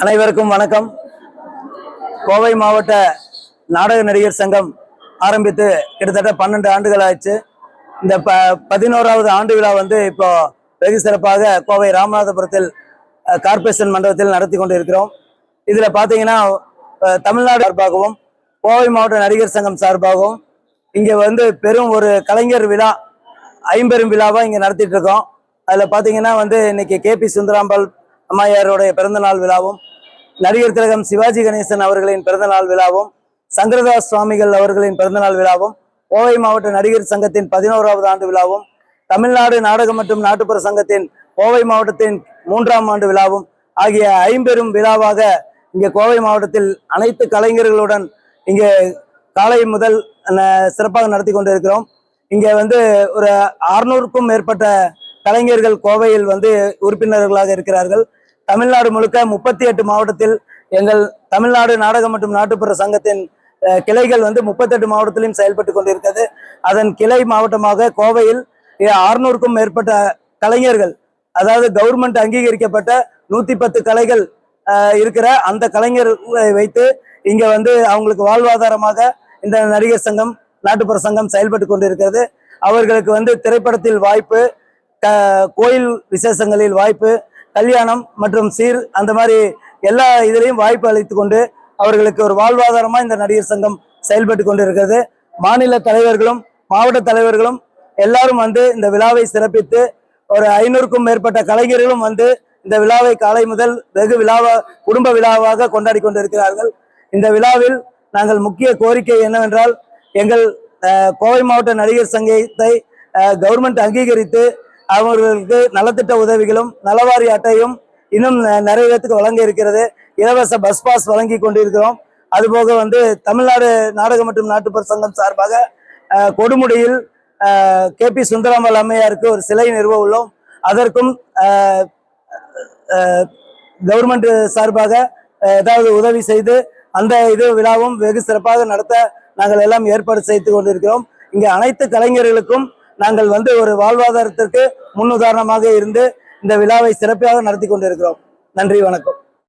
அனைவருக்கும் வணக்கம். கோவை மாவட்ட நாடக நடிகர் சங்கம் ஆரம்பித்து கிட்டத்தட்ட பன்னெண்டு ஆண்டுகள் ஆயிடுச்சு. இந்த ப பதினோராவது ஆண்டு விழா வந்து இப்போ வெகு சிறப்பாக கோவை ராமநாதபுரத்தில் கார்பரேஷன் கார்ப்பரேஷன் மண்டபத்தில் நடத்தி கொண்டு இருக்கிறோம் இதில் பார்த்தீங்கன்னா தமிழ்நாடு சார்பாகவும் கோவை மாவட்ட நடிகர் சங்கம் சார்பாகவும் இங்கே வந்து பெரும் ஒரு கலைஞர் விழா ஐம்பெரும் விழாவாக இங்கே நடத்திட்டு இருக்கோம். அதில் பார்த்தீங்கன்னா வந்து இன்னைக்கு கே பி சுந்தராம்பாள் அம்மையாருடைய பிறந்தநாள் விழாவும் நடிகர் திலகம் சிவாஜி கணேசன் அவர்களின் பிறந்தநாள் விழாவும் சங்கரதாஸ் சுவாமிகள் அவர்களின் பிறந்தநாள் விழாவும் கோவை மாவட்ட நடிகர் சங்கத்தின் பதினோராவது ஆண்டு விழாவும் தமிழ்நாடு நாடகம் மற்றும் நாட்டுப்புற சங்கத்தின் கோவை மாவட்டத்தின் மூன்றாம் ஆண்டு விழாவும் ஆகிய ஐம்பெரும் விழாவாக இங்கே கோவை மாவட்டத்தில் அனைத்து கலைஞர்களுடன் இங்கே காலை முதல் சிறப்பாக நடத்தி கொண்டிருக்கிறோம். இங்கே வந்து ஒரு அறுநூறுக்கும் மேற்பட்ட கலைஞர்கள் கோவையில் வந்து உறுப்பினர்களாக இருக்கிறார்கள். தமிழ்நாடு முழுக்க முப்பத்தி எட்டு மாவட்டத்தில் எங்கள் தமிழ்நாடு நாடகம் மற்றும் நாட்டுப்புற சங்கத்தின் கிளைகள் வந்து முப்பத்தெட்டு மாவட்டத்திலும் செயல்பட்டு கொண்டிருக்கிறது. அதன் கிளை மாவட்டமாக கோவையில் அறுநூறுக்கும் மேற்பட்ட கலைஞர்கள் அதாவது கவர்மெண்ட் அங்கீகரிக்கப்பட்ட நூத்தி பத்து கலைகள் இருக்கிற அந்த கலைஞர்களை வைத்து இங்க வந்து அவங்களுக்கு வாழ்வாதாரமாக இந்த நடிகர் சங்கம் நாட்டுப்புற சங்கம் செயல்பட்டு கொண்டிருக்கிறது. அவர்களுக்கு வந்து திரைப்படத்தில் வாய்ப்பு க- கோயில் விசேஷங்களில் வாய்ப்பு கல்யாணம் மற்றும் சீர் அந்த மாதிரி எல்லா இதுலேயும் வாய்ப்பு அளித்து கொண்டு அவர்களுக்கு ஒரு வாழ்வாதாரமாக இந்த நடிகர் சங்கம் செயல்பட்டு கொண்டிருக்கிறது. மாநில தலைவர்களும் மாவட்ட தலைவர்களும் எல்லாரும் வந்து இந்த விழாவை சிறப்பித்து ஒரு ஐநூறுக்கும் மேற்பட்ட கலைஞர்களும் வந்து இந்த விழாவை காலை முதல் வெகு விழாவா குடும்ப விழாவாக கொண்டாடி கொண்டிருக்கிறார்கள். இந்த விழாவில் நாங்கள் முக்கிய கோரிக்கை என்னவென்றால் எங்கள் கோவை மாவட்ட நடிகர் சங்கத்தை கவர்மெண்ட் அங்கீகரித்து அவர்களுக்கு நலத்திட்ட உதவிகளும் நலவாரி அட்டையும் இன்னும் நிறைய பேத்துக்கு வழங்க இருக்கிறது. இலவச பஸ் பாஸ் வழங்கி கொண்டிருக்கிறோம். அதுபோக வந்து தமிழ்நாடு நாடகம் மற்றும் நாட்டுப்புற சங்கம் சார்பாக கொடுமுடியில் கே பி சுந்தராமல் அம்மையாருக்கு ஒரு சிலை நிறுவ உள்ளோம். அதற்கும் கவர்மெண்ட் சார்பாக ஏதாவது உதவி செய்து அந்த இது விழாவும் வெகு சிறப்பாக நடத்த நாங்கள் எல்லாம் ஏற்பாடு செய்து கொண்டிருக்கிறோம். இங்கே அனைத்து கலைஞர்களுக்கும் நாங்கள் வந்து ஒரு வாழ்வாதாரத்திற்கு முன்னுதாரணமாக இருந்து இந்த விழாவை சிறப்பாக நடத்தி கொண்டிருக்கிறோம். நன்றி வணக்கம்.